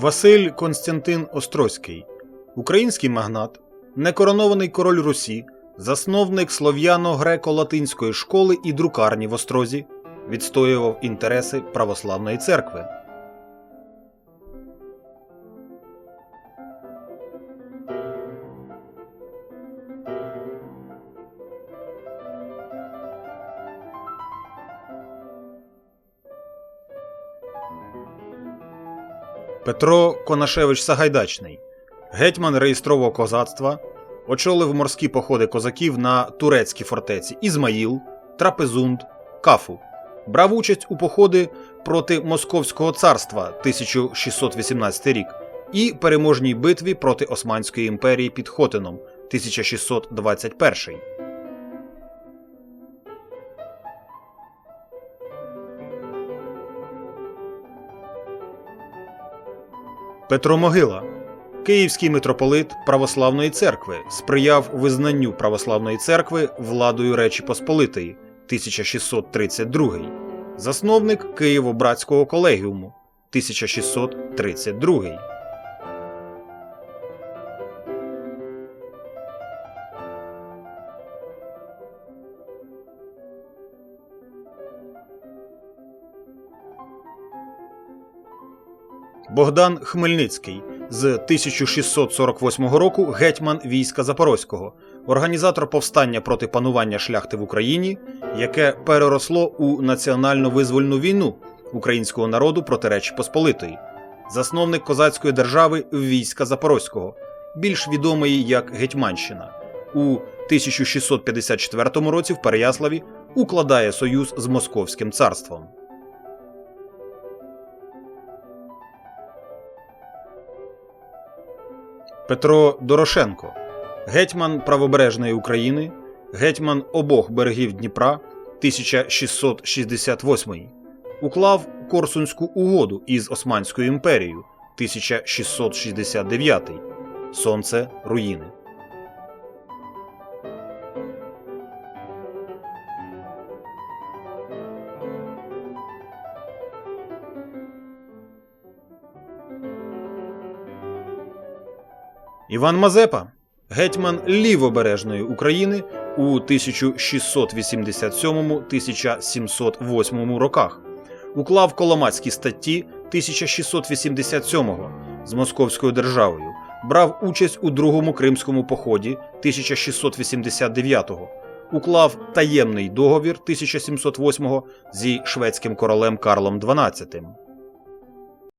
Василь Константин Острозький, український магнат, некоронований король Русі, засновник слов'яно-греко-латинської школи і друкарні в Острозі, відстоював інтереси православної церкви. Петро Конашевич Сагайдачний, гетьман реєстрового козацтва, очолив морські походи козаків на турецькі фортеці Ізмаїл, Трапезунд, Кафу. Брав участь у походи проти Московського царства 1618 рік і переможній битві проти Османської імперії під Хотином 1621. Петро Могила, київський митрополит Православної церкви, сприяв визнанню Православної церкви владою Речі Посполитої 1632, засновник Києво-Братського колегіуму 1632. Богдан Хмельницький з 1648 року гетьман війська Запорозького, організатор повстання проти панування шляхти в Україні, яке переросло у національно-визвольну війну українського народу проти Речі Посполитої, засновник козацької держави війська Запорозького, більш відомої як Гетьманщина. У 1654 році в Переяславі укладає союз з Московським царством. Петро Дорошенко, гетьман правобережної України, гетьман обох берегів Дніпра 1668, уклав Корсунську угоду із Османською імперією 1669. Сонце руїни. Іван Мазепа, гетьман лівобережної України у 1687-1708 роках, уклав Коломацькі статті 1687 з Московською державою, брав участь у другому кримському поході 1689-го, уклав таємний договір 1708 зі шведським королем Карлом XII.